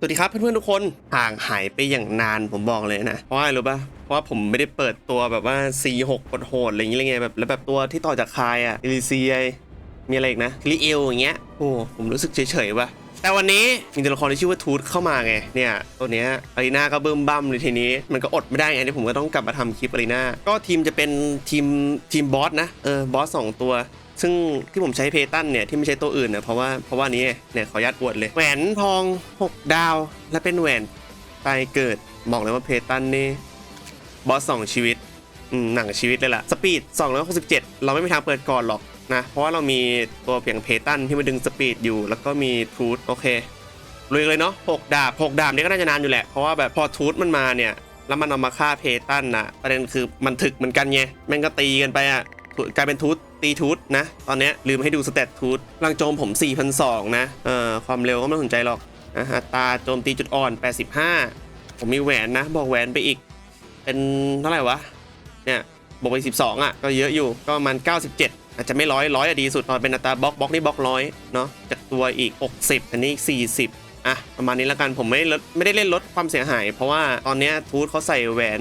สวัสดีครับเพื่อนๆทุกคนห่างหายไปอย่างนานผมบอกเลยนะ เพราะอะไรรู้ป่ะเพราะว่าผมไม่ได้เปิดตัวแบบว่า C6 กดโหดอะไรอย่างเงี้ยไงแบบแล้วแบบตัวที่ต่อจากคายอะอิลิเซียมีอะไรอีกนะลิเอลอย่างเงี้ยโอ้ผมรู้สึกเฉยๆว่ะแต่วันนี้มีตัวละครที่ชื่อว่าทูตเข้ามาไงเนี่ยตัวเนี้ยอารีนาก็เบิ่มบั่มเลยทีนี้ มันก็อดไม่ได้ไงที่ผมก็ต้องกลับมาทำคลิปอารีนาก็ทีมจะเป็นทีมทีมบอสนะเออบอสสองตัว ซึ่งที่ผมใช้เพตันเนี่ยที่ไม่ใช่ตัวอื่นเนี่ยเพราะว่าเพราะว่านี้เนี่ยขออนุญาตอวดเลยแหวนทอง 6 ดาว และเป็นแหวนตายเกิดบอกเลยว่าเพตันนี่บอสสองชีวิตหนังชีวิตเลยล่ะสปีด 267 เราไม่มีทางเปิดก่อนหรอกนะ เพราะว่าเรามีตัวเพียงเพตันที่มาดึงสปีดอยู่ แล้วก็มีทูตโอเคลุยเลยเนาะ6ดาบ6ดาบนี่ก็น่าจะนานอยู่แหละ เพราะว่าแบบพอทูตมันมาเนี่ย แล้วมันเอามาฆ่าเพตันนะประเด็นคือมันถึกเหมือนกันไงแม่งก็ตีกันไปอะ กลายเป็นทูตตีทูตนะ ตอนนี้ลืมให้ดูสเตตทูตลังโจมผม4,200นะเอ่อความเร็วก็ไม่สนใจหรอกนะอัตราโจมตีจุดอ่อน 85 ผมมีแหวนนะ บอกแหวนไปอีก เป็นเท่าไหร่วะ เนี่ยบวกไป 12 อะ ก็เยอะอยู่ก็ประมาณ 97 อาจจะไม่ร้อยร้อยอะดีสุดตอนเป็นอัตราบล็อกบล็อกนี่บล็อกร้อยเนาะจากตัวอีก 60 อันนี้อีก40อะประมาณนี้แล้วกันผมไม่ลดไม่ได้เล่นลดความเสียหาย เพราะว่าตอนนี้ทูตเขาใส่แหวน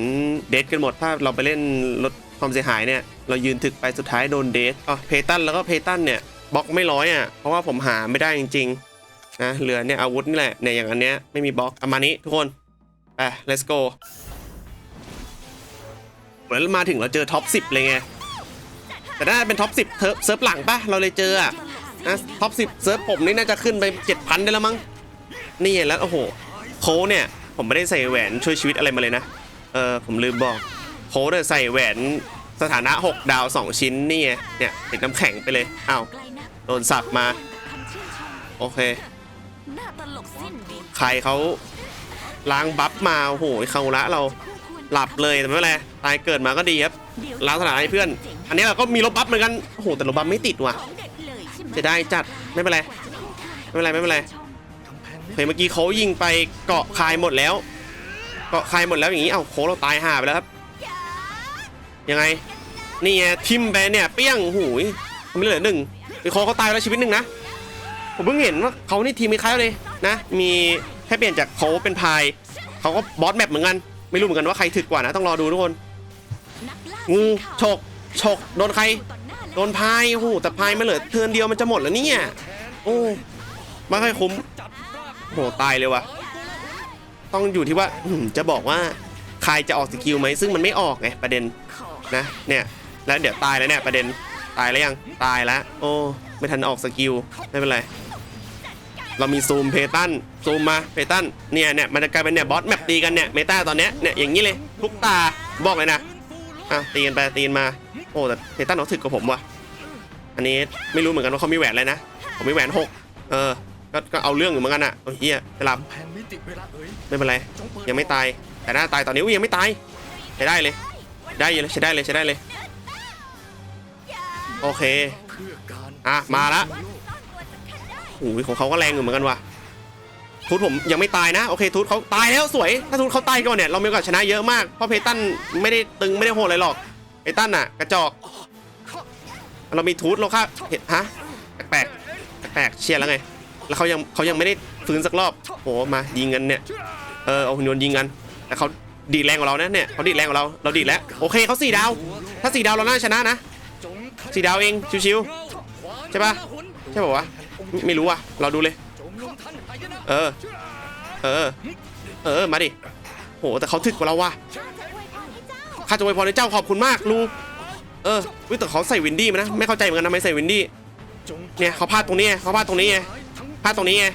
เดทกันหมด ถ้าเราไปเล่นลด ความเสียหายเนี่ยเรายืนถึกไปสุดท้ายโดนเดทอ๋อเพตันแล้วก็เพตันเนี่ยบล็อกไม่ร้อยอะเพราะว่าผมหาไม่ได้จริงๆนะเหลือเนี่ยอาวุธนี่แหละเนี่ยอย่างอันเนี้ยไม่มีบล็อกประมาณนี้ทุกคนไป let's go แล้วมาถึงเราเจอท็อป10 เลยไงแต่น่าจะเป็นท็อป10เทิร์ฟเซิร์ฟหลังปะเราเลยเจออะนะท็อป10เซิร์ฟผมนี่น่าจะขึ้นไป 7,000 ได้แล้วมั้งนี่แล้วโอ้โหโค้เนี่ยผมไม่ได้ใส่แหวนช่วยชีวิตอะไรมาเลยนะ เออผมลืมบอก โค้ดใส่แหวนสถานะ 6 ดาว 2 ชิ้นนี่ไงเนี่ยติดน้ำแข็งไปเลยอ้าวโดนสับมา โอเค ใครเขาล้างบัฟมาโอ้โหเขาละเราหลับเลยแต่ไม่เป็นไรตายเกิดมาก็ดีครับล้างสถานะให้เพื่อน อันนี้เราก็มีลบบัฟเหมือนกันโอ้โหแต่ลบบัฟไม่ติดว่ะจะได้จัดไม่เป็นไรไม่เป็นไรไม่เป็นไรเฮ้ยเมื่อกี้เขายิงไปเกาะคายหมดแล้ว เกาะคายหมดแล้วอย่างนี้เอ้าโค้งเราตายห่าไปแล้วครับ ยังไง นี่ไงทิมไปเนี่ยเปี้ยงหูยทำไม่เหลือหนึ่งคือโค้งเขาตายแล้วชีวิตหนึ่งนะ ผมเพิ่งเห็นว่าเขานี่ทีมมีคล้ายเลยนะ มีแค่เปลี่ยนจากโค้เป็นพายเขาก็บอสแมปเหมือนกัน ไม่รู้เหมือนกันว่าใครถึกกว่านะ ต้องรอดูทุกคน งูฉกฉกโดนใคร โดนพายโอ้โหแต่พายไมาเหลือเทินเดียวมันจะหมดแล้วเนี่ย โอ้ไม่ค่อยคุ้มโหตายเลยวะต้องอยู่ที่ว่าจะบอกว่าใครจะออกสกิลไหมซึ่งมันไม่ออกไงประเด็น นะเนี่ยแล้วเดี๋ยวตายแล้วเนี่ยประเด็นตายแล้วยังตายแล้วโอ้ไม่ทันออกสกิลไม่เป็นไรเรามีซูมเพตันซูมมาเพตันเนี่ยเนี่ยมันจะกลายเป็นเนี่ยบอสแมปตีกันเนี่ยเมตาตอนเนี้ยเนี่ยอย่างนี้เลยทุกตาบอกเลยนะอะตีกันไปตีกันมาโอ้แต่เพตันเขาถึกกว่าผมว่ะอันนี้ไม่รู้เหมือนกันว่าเขามีแหวนอะไรนะผมมีแหวนหกเออก็ก็เอาเรื่องอยู่เหมือนกันอะโอ้ยเฮียไปหลับแผนมิติเวลาเอ๋ยไม่เป็นไรยังไม่ตายแต่หน้าตายตอนนี้ยยังไม่ตายใช้ได้เลย ได้เลยใช้ได้เลยใช้ได้เลย โอเค อะ มาละโอ้ยของเขาก็แรงอยู่เหมือนกันว่ะทูตผมยังไม่ตายนะ โอเคทูตเขาตายแล้วสวย ถ้าทูตเขาตายก่อนเนี่ยเรามีโอกาสชนะเยอะมาก เพราะเพตันไม่ได้ตึงไม่ได้โหดอะไรหรอกเพตันน่ะ กระจอก เรามีทูตเราค่ะเห็นฮะแปลกแปลกเชียร์แล้วไง แล้วเขายังเขายังไม่ได้ฟื้นสักรอบโหมายิงกันเนี่ย เออเอาหุ่นยนต์ยิงกัน แต่เขา ดีดแรงกว่าเรานะเนี่ยเขาดีดแรงกว่าเราเราดีดแล้วโอเคเขาสี่ดาว ถ้าสี่ดาวเราน่าชนะนะสี่ดาวเองชิวๆใช่ปะใช่ป่าวะไม่รู้อะเราดูเลย เออ เออ เออมาดิโหแต่เขาถึกกว่าเราว่ะข้าจะอวยพรให้เจ้าขอบคุณมากลูเออวิแต่เขาใส่วินดี้มานะไม่เข้าใจเหมือนกันทำไมใส่วินดี้เนี่ยเขาพลาดตรงนี้ไงเขาพลาดตรงนี้ไงพลาดตรงนี้ไง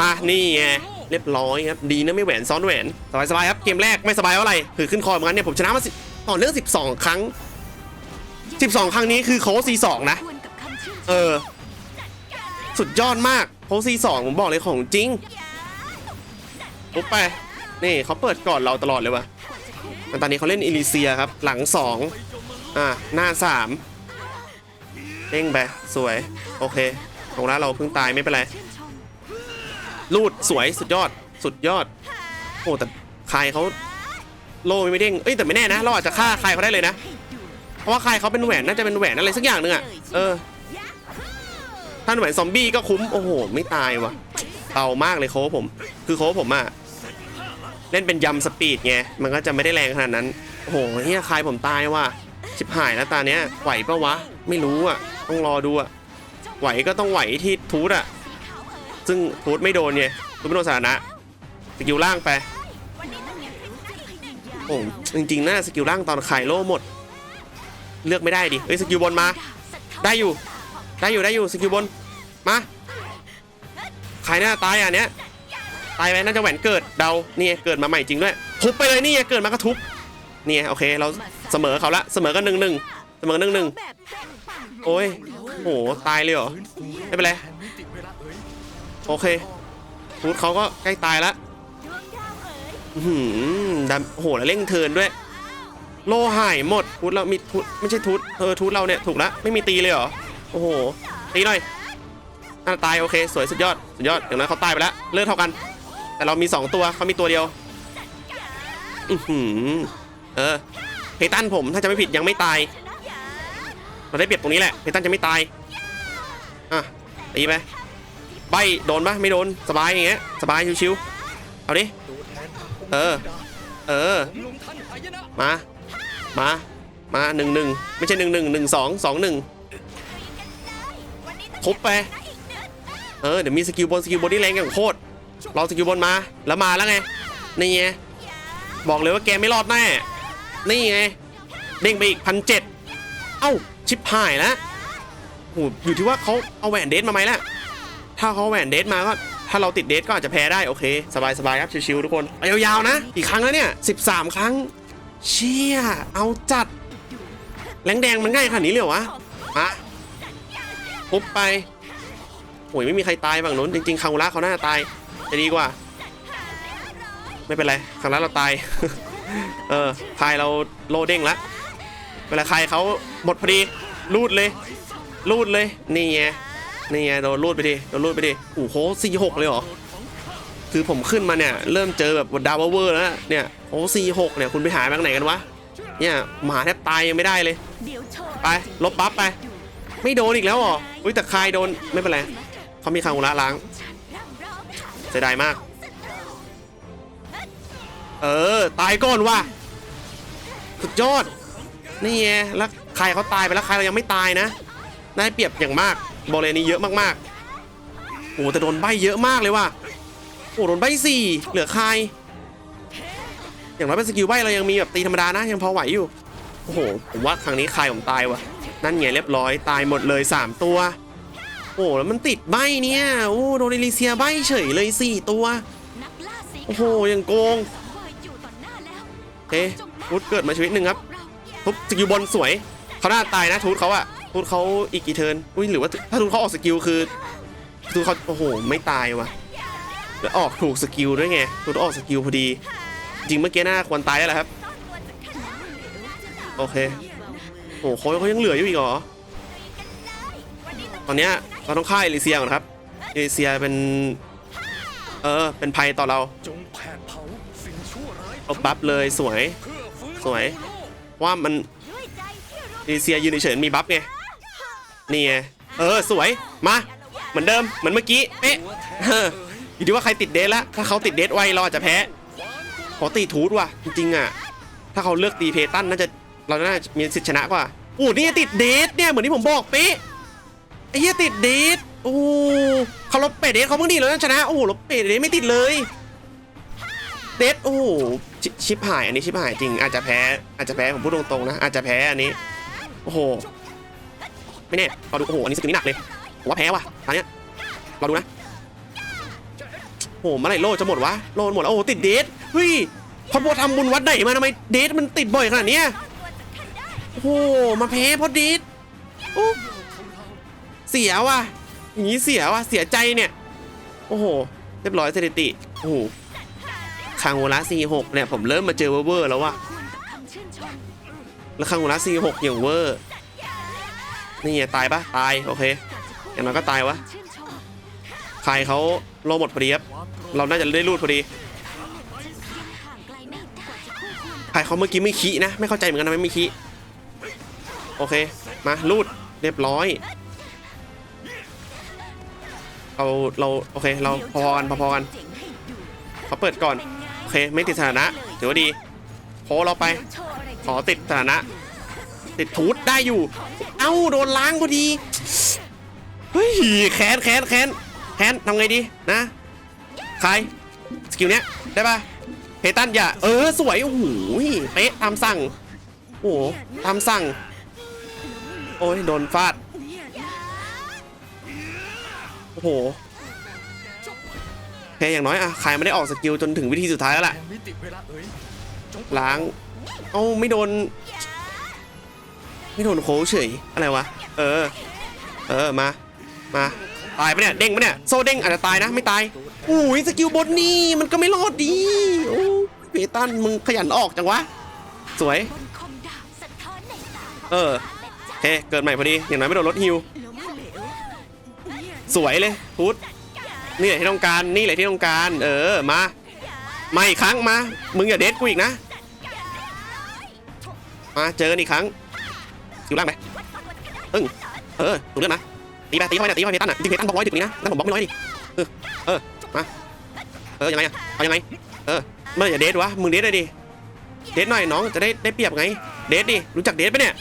มานี่ไง เรียบร้อยครับดีนะไม่แหวนซ้อนแหวนสบายสบายๆครับเกมแรกไม่สบายเท่าไหร่คือขึ้นคอเหมือนกันเนี่ยผมชนะมาต่อเนื่อง12 ครั้ง 12 ครั้งนี้คือโค้ช4 2นะควรกับคำชื่นชมเออ สุดยอดมากโพซีสองผมบอกเลยของจริงปุ๊บไปนี่เขาเปิดก่อนเราตลอดเลยว่ะตอนนี้เขาเล่นอิลิเซียครับ หลังสองอะหน้าสามเด้งไปสวย โอเคตรงนั้นเราเพิ่งตายไม่เป็นไร ลูดสวยสุดยอดสุดยอด โอ้แต่คายเขาโล่ไม่เด้งเอ้ยแต่ไม่แน่นะ เราอาจจะฆ่าคายเขาได้เลยนะ เพราะว่าคายเขาเป็นแหวนน่าจะเป็นแหวนอะไรสักอย่างหนึ่งอะเออถ้าแหวนซอมบี้ก็คุ้มโอ้โหไม่ตายวะเบามากเลยโค้ชผม คือโค้ชผมอะเล่นเป็นยำสปีดไงมันก็จะไม่ได้แรงขนาดนั้นโอ้โหเฮียคายผมตายว่ะชิบหายแล้วตาเนี้ยไหวปะวะ ไม่รู้อะต้องรอดูอะไหวก็ต้องไหวที่ทูตอะ ซึ่งทูตไม่โดนไงทูตไม่โดนสถานะสกิลล่างไปโอ้จริงๆน่าสกิลล่างตอนขายโล่หมด เลือกไม่ได้ดิเฮ้ยสกิลบนมา ได้อยู่ ได้อยู่ได้อยู่สกิลบนมาใครน่าตายอะเนี้ยตายไปน่าจะแหวนเกิดเดาเนี่ไงเกิดมาใหม่จริงด้วยทุบไปเลยนี่เกิดมาก็ทุบเนี่ไงโอเคเราเสมอเขาละเสมอกันหนึ่งหนึ่งเสมอหนึ่งหนึ่งโอ้ยโหตายเลยเหรอไม่เป็นไร โอเคทูตเขาก็ใกล้ตายละดวงดาวเอ๋ยอื้อหือดันโอ้โหแล้วเร่งเทินด้วย โลหายหมดทูตเรามีทูตไม่ใช่ทูตเออทูตเราเนี่ยถูกละไม่มีตีเลยเหรอโอ้โหตีหน่อยน่าตายโอเค สวยสุดยอดสุดยอดอย่างนั้นเขาตายไปแล้วเลือดเท่ากัน แต่เรามีสองตัวเขามีตัวเดียวอือหือเออเพตันผมถ้าจะไม่ผิดยังไม่ตายเราได้เปรียบตรงนี้แหละเพตันจะไม่ตายอะตีไป ใบโดนปะไม่โดนสบายอย่างเงี้ยสบายชิวๆเอาดิเออเออมามามาหนึ่งหนึ่งไม่ใช่หนึ่งหนึ่งหนึ่งสองสองหนึ่งทุบไปเออเดี๋ยวมีสกิลบนสกิลบนที่แรงอย่างโคตรเราสกิลบนมาแล้วมาแล้วไงนี่ไงบอกเลยว่าแกไม่รอดแน่นี่ไงเด้งไปอีกพันเจ็ดเอ้าชิปหายแล้วโหอยู่ที่ว่าเขาเอาแหวนเดทมาไหมล่ะ ถ้าเขาแหวนเดทมาก็ถ้าเราติดเดทก็อาจจะแพ้ได้โอเค สบายสบายครับชิวๆทุกคนเอายาวๆนะกี่ครั้งแล้วเนี่ย 13 ครั้ง เชี่ย เอาจัดแรงแดงมันง่ายขนาดนี้เลยเหรอวะอะปุ๊บไปโอ้ยไม่มีใครตายฝั่งนู้นจริงๆคางูระเขาน่าจะตายจะดีกว่า ไม่เป็นไรครั้งรกเราตาย เออคายเราโลเด้งละเวลาคายเขาหมดพอดีรูดเลยรูดเลยนี่ไง นี่ไงโดนรูดไปดิโดนรูดไปดิโอ้โหสี่หกเลยเหรอคือผมขึ้นมาเนี่ยเริ่มเจอแบบดาวเวอร์แล้วเนี่ยโอ้สี่หกเนี่ยคุณไปหามาจากไหนกันวะเนี่ยหมาแทบตายยังไม่ได้เลย ไปลบบัฟไป ไม่โดนอีกแล้วหรออุ้ยแต่คายโดนไม่เป็นไรเขามีคางูระล้างร่ำร้องเสียดายมาก เออ ตายก่อนว่ะสุดยอด นี่ไงแล้วใครเขาตายไปแล้วใครเรายังไม่ตายนะ ได้เปรียบอย่างมาก บอลเลนี้เยอะมากๆ โอ้แต่โดนใบเยอะมากเลยว่ะ โอ้โดนใบสี่เหลือใครอย่างน้อยเป็นสกิลใบเรายังมีแบบตีธรรมดานะยังพอไหวอยู่ โอ้โหผมว่าครั้งนี้ใครผมตายว่ะ นั่นไงเรียบร้อยตายหมดเลย 3 ตัว โอ้แล้วมันติดใบเนี่ยโอ้โดนเอลิเซียใบเฉยเลย 4 ตัว โอ้โหยังโกงเวยอยู่ต่อหเฮ้ทูตเกิดมาชีวิตหนึ่งครับทุบสกิลบนสวยเขาหน้าตายนะทูตเขาอะ ทูตเขาอีกกี่เทิร์นอุ้ยหรือว่าถ้าทูตเขาออกสกิลคือทูตเขาโอ้โหไม่ตายว่ะแล้วออกถูกสกิลด้วยไงทูตออกสกิลพอดี จริงเมื่อกี้น่าควรตายแล้วแหละครับ โอเคโอ้โหเขาเขายังเหลืออยู่อีกเหรอตอนเนี้ยเราต้องฆ่าเอลิเซียก่อนครับเอลิเซียเป็นเออเป็นภัยต่อเราเอาบัฟเลยสวยสวยว่ามันเอลิเซียยืนเฉยมีบัฟไง นี่ไงเออสวยมาเหมือนเดิมเหมือนเมื่อกี้เป๊ะอยู่ที่ว่าใครติดเดทล้วถ้าเขาติดเดทไวเราอาจจะแพ้ขอตีทูตว่ะจริงๆอะถ้าเขาเลือกตีเพตันน่าจะเราน่าจะมีสิทธิชนะกว่าโอ้นี่ติดเดทเนี่ยเหมือนที่ผมบอกเป๊ะไอ้เหี้ยติดเดทโอ้เขาลบเปดเดทเขาเพิ่งดีแล้วชนะโอ้ลบเปดเดทไม่ติดเลยเดทโอ้ชิชิปหายอันนี้ชิปหายจริงอาจจะแพ้อาจจะแพ้ผมพูดตรงๆนะอาจจะแพ้อันนี้โอ้โห ไม่แน่เราดูโอ้โหอันนี้สกิลนี้หนักเลยผมว่าแพ้ว่ะตอนเนี้ยเราดูนะโอ้โหเมื่อไหร่โลจะหมดวะโลหมดแล้วโอ้โหติดเดทเฮ้ยพอบัวทำบุญวัดไหนมาทำไมเดทมันติดบ่อยขนาดเนี้ยโอ้โหมาแพ้เพราะเดทโอ้เสียว่ะอย่างนี้เสียว่ะเสียใจเนี่ย โอ้โห เรียบร้อยสถิติโอ้โหคางโวลาซีหกเนี่ยผมเริ่มมาเจอเวอร์ๆแล้วว่ะแล้วคางโวลาซีหกอย่างเวอร์ นี่ไงตายปะตายโอเคอย่างน้อยก็ตายวะใครเขาโลหมดพอดีครับเราน่าจะได้รูดพอดีใครเขาเมื่อกี้ไม่ขี้นะ ไม่เข้าใจเหมือนกันทำไมไม่ขี้โอเคมารูดเรียบร้อยเราเราโอเคเราพอกันพอๆกันเขาเปิดก่อนโอเคไม่ติดสถานะถือว่าดีโพเราไป ขอติดสถานะ ติดทูตได้อยู่ เอ้าโดนล้างพอดี เฮ้ยแค้นแค้นแค้นแค้นทำไงดีนะใครสกิลเนี้ยได้ปะเพตันอย่า เออสวย โอ้โหเป๊ะตามสั่ง โอ้โหตามสั่ง โอ้ยโดนฟาด โอ้โหแค่อย่างน้อยอะใครไม่ได้ออกสกิลจนถึงวิธีสุดท้ายแล้วล่ะแหลาเอ๋ยจงล้าง เอ้าไม่โดน ไม่โดนโค้ชเฉยอะไรวะ เออ เออ มา มา ตายปะเนี่ย เด้งปะเนี่ย โซ่เด้งอาจจะตายนะ ไม่ตายอุ้ยสกิลบนนี่มันก็ไม่รอดดีโอ้เพตันมึงขยันออกจังวะ สวย เออโอเคเกิดใหม่พอดี อย่างน้อยไม่โดนรถฮิว สวยเลยพุทธนี่แหละที่ต้องการ นี่แหละที่ต้องการ เออ มา มาอีกครั้งมา มึงอย่าเดทกูอีกนะ มาเจอกันอีกครั้ง อยู่ล่างไปตึ้งเออถูกเรื่องนะตีไปตีเข้าไปนี่ยตีเข้าไปเพตันอะจริงเพตันบล็อกร้อยถึงนี้นะนั่นผมบล็อกไม่ร้อยดิเออเออมาเออยังไงอะเอายังไงเออเมื่ออย่าเดทวะมึงเดทเลยดิเดทหน่อยน้องจะได้ได้เปรียบไงเดทดิรู้จักเดทปะเนี่ย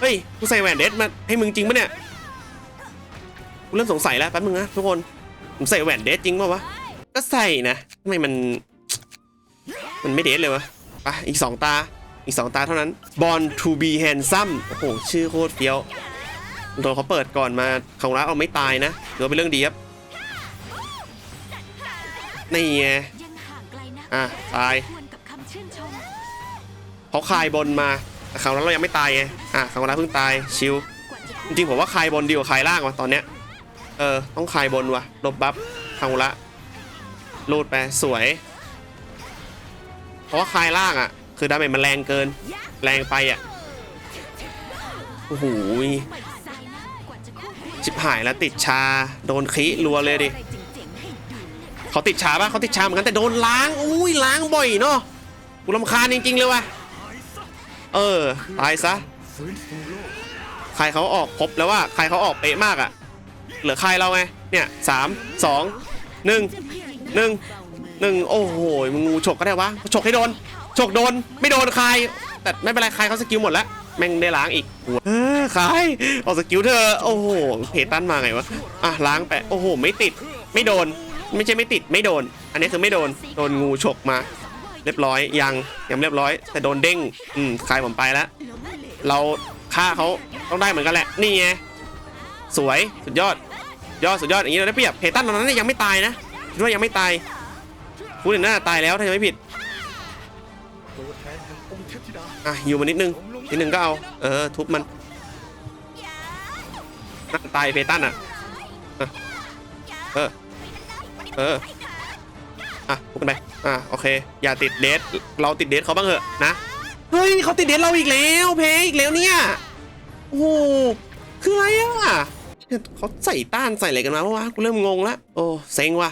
เฮ้ยกูใส่แหวนเดทมาให้มึงจริงปะเนี่ยกูเริ่มสงสัยแล้วแป๊บนึงนะทุกคนผมใส่แหวนเดทจริงป่าวะก็ใส่นะทำไมมัน มันไม่เดทเลยวะไปอีกสองตา อีกสองตาเท่านั้น Born to be handsome โอ้โห ชื่อโคตรเฟี้ยวโดนเขาเปิดก่อนมาของรักเอาไม่ตายนะถือว่าเป็นเรื่องดีครับนี่ไงอะตายเขาคลายบนมาแต่คราวนั้นเรายังไม่ตายไงอะคราวนั้นเพิ่งตายชิลกว่าจริงๆผมว่าคลายบนดีกว่าคลายล่างว่ะตอนเนี้ยเออต้องคลายบนว่ะลบบัฟทางละรูดไปสวยเพราะว่าคลายล่างอะ คือดาเมจมันแรงเกิน แรงไปอะโอ้โหชิบหายแล้วติดชา โดนคิรัวเลยดิเขาติดชาปะเขาติดชาเหมือนกันแต่โดนล้างอุ้ยล้างบ่อยเนาะกูรำคาญจริงๆเลยว่ะเออตายซะใครเขาออกครบแล้วว่าใครเขาออกเป๊ะมากอะ่ะเหลือใครเราไงเนี่ยสามสองหนึ่งหนึ่งหนึ่งโอ้โหมึงงูฉกก็ได้วะฉกให้โดน ฉกโดนไม่โดนใครแต่ไม่เป็นไรใครเขาสกิลหมดแล้วแม่งได้ล้างอีกเออใครออกสกิลเธอโอ้โหเพตันมาไงวะอะล้างไปโอ้โห ไม่ติดไม่โดน ไม่ใช่ไม่ติดไม่โดน อันนี้คือไม่โดนโดนงูฉกมา เรียบร้อยยังยังเรียบร้อย แต่โดนเด้งอืมใครผมไปแล้วเราฆ่าเขาต้องได้เหมือนกันแหละนี่ไงสวยสุดยอดยอดสุดยอดอย่างนี้เราได้เปรียบเพตันตอนนั้นยังไม่ตายนะคิดว่ายังไม่ตายพูดถึงน่าตายแล้วถ้าจะไม่ผิด อะอยู่มานิดนึงนิดนึงก็เอา เออ ทุบมันน่าจะตายเพตันอะ เออ เออ อะพูดกันไป อะโอเค อย่าติดเดทเราติดเดทเขาบ้างเหอะนะ เฮ้ยเขาติดเดทเราอีกแล้ว เพอีกแล้วเนี่ย โอ้โหคืออะไรอะเนี่ยเขาใส่ต้านใส่อะไรกันมาวะกูเริ่มงงละ โอ้เซ็งว่ะ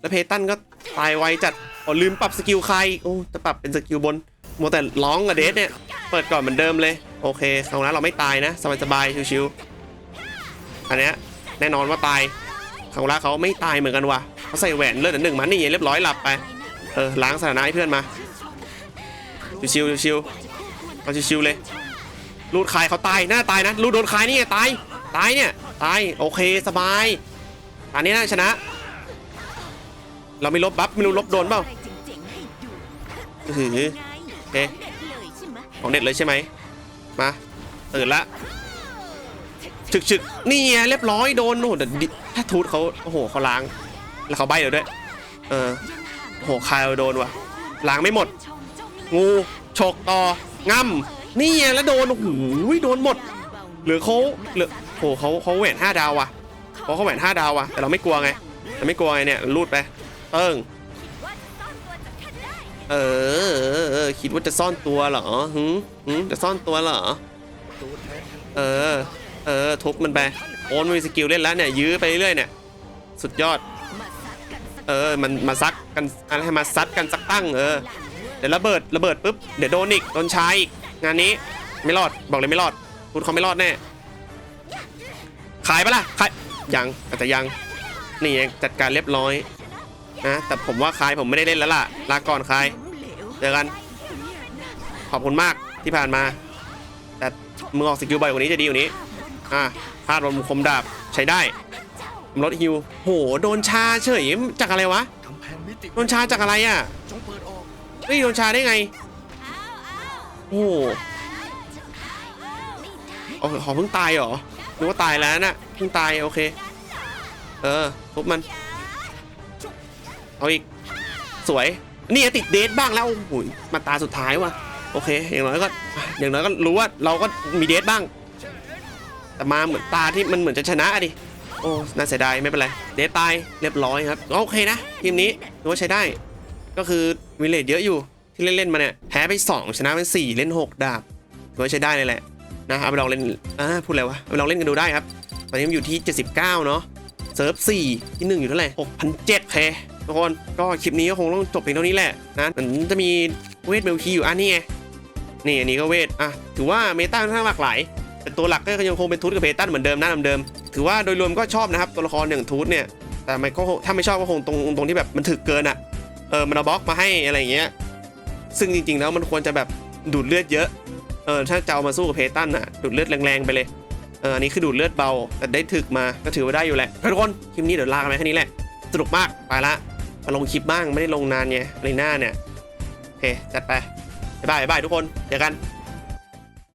แล้วเพตันก็ตายไวจัดอ๋อลืมปรับสกิลใคร โอ้จะปรับเป็นสกิลบน มัวแต่ร้องกับเดทเนี่ย เปิดก่อนเหมือนเดิมเลย โอเคคราวนั้นเราไม่ตายนะ สบายๆ ชิวๆ อันเนี้ยแน่นอนว่าตายคราวนั้นเขาไม่ตายเหมือนกันว่ะเขาใส่แหวนเลือดหนึ่งมานี่เรียบร้อยหลับไป เออล้างสถานะให้เพื่อนมา ชิวๆชิวๆเอาชิวๆเลย รูดคายเขาตาย หน้าตายนะ รูดโดนคายนี่ไงตาย ตายเนี่ย ตาย โอเคสบาย อันนี้น่าชนะ เราไม่ลบบัฟไม่รู้ลบโดนเปล่า เคของเด็ดเลยใช่ไหมมาตื่นละฉึกฉึกนี่ไงเรียบร้อยโดนโอ้โหดถ้าทูตเขาโอ้โหเขาล้าง แล้วเขาใบเดี๋ยวด้วยเออโอ้โหคายโดนว่ะล้างไม่หมด งูฉกต่อง่ำนี่ไงแล้วโดนโอ้โหโดนหมดเหลือเขาเหลือโอ้โหเขาเขาแหวนห้าดาวว่ะเพราะเขาแหวนห้าดาวว่ะแต่เราไม่กลัวไงเราไม่กลัวไงเนี่ยรูดไปเติ้งเออ ออคิดว่าจะซ่อนตัวเหรอหืมหืมจะซ่อนตัวเหรอ เออ เออ ทุบมันไป โอนมีสกิลเล่นแล้วเนี่ย ยื้อไปเรื่อยเนี่ย สุดยอด เออ มันมาซักกัน อะไรให้มาซัดกันสักตั้ง เออ เดี๋ยวระเบิด ระเบิดปุ๊บ เดี๋ยวโดนอีก โดนชายอีก งานนี้ ไม่รอด บอกเลยไม่รอดพูดเขาไม่รอดแน่ ขายปะล่ะ ขาย ยัง อาจจะยัง นี่ไงจัดการเรียบร้อยนะแต่ผมว่าคายผมไม่ได้เล่นแล้วล่ะ ลาก่อนคายเจอกัน ขอบคุณมากที่ผ่านมา แต่มึงออกสกิลบ่อยกว่านี้จะดีกว่านี้ อะพลาดบนคมดาบใช้ได้ลดฮิวโห โดนชาเฉยจากอะไรวะ โดนชาจากอะไรอะเปิดออกเฮ้ยโดนชาได้ไง โอ้โหขอเพิ่งตายเหรอนึกว่าตายแล้วน่ะเพิ่งตายโอเค เออทุบมัน เอาอีก สวย นี่ติดเดทบ้างแล้ว โอ้โหมาตาสุดท้ายว่ะ โอเค อย่างน้อยก็อย่างน้อยก็รู้ว่าเราก็มีเดทบ้าง แต่มาเหมือนตาที่มันเหมือนจะชนะอะดิโอ้น่าเสียดายไม่เป็นไรเดทตายเรียบร้อยครับโอเคนะทีมนี้ถือว่าใช้ได้ ก็คือวิเลจเยอะอยู่ที่เล่นๆมาเนี่ยแพ้ไป 2 ชนะไป4เล่น 6 ดาบถือว่าใช้ได้เลยแหละนะเอาไปลองเล่นอ่าพูดอะไรวะเอาไปลองเล่นกันดูได้ครับตอนนี้มันอยู่ที่ 79 เนาะเซิร์ฟ4ที่ 1 อยู่เท่าไหร่6,007เคทุกคนก็คลิปนี้ก็คงต้องจบเพียงเท่านี้แหละนะมันจะมีเวทเมลคีอยู่อันนี้ไง นี่อันนี้ก็เวทอะถือว่าเมตาค่อนข้างหลากหลาย แต่ตัวหลักก็ยังคงเป็นทูตกับเพตันเหมือนเดิมหน้าเดิมๆถือว่าโดยรวมก็ชอบนะครับตัวละครอย่างทูตเนี่ย แต่มันก็ถ้าไม่ชอบก็คงตรงตรงที่แบบมันถึกเกินอะ เออมันเอาบล็อกมาให้อะไรอย่างเงี้ย ซึ่งจริง ๆ แล้วมันควรจะแบบดูดเลือดเยอะ เออถ้าจะเอามาสู้กับเพตันอะดูดเลือดแรงๆไปเลย เอออันนี้คือดูดเลือดเบาแต่ได้ถึกมาก็ถือว่าได้อยู่แหละทุกคนคลิปนี้เดี๋ยวลากันไปแค่นี้แหละสนุกมากไปละมาลงคลิปบ้างไม่ได้ลงนานไงในหน้าเนี่ยโอเคจัดไป บ๊ายบายบ๊ายบายทุกคน เจอกัน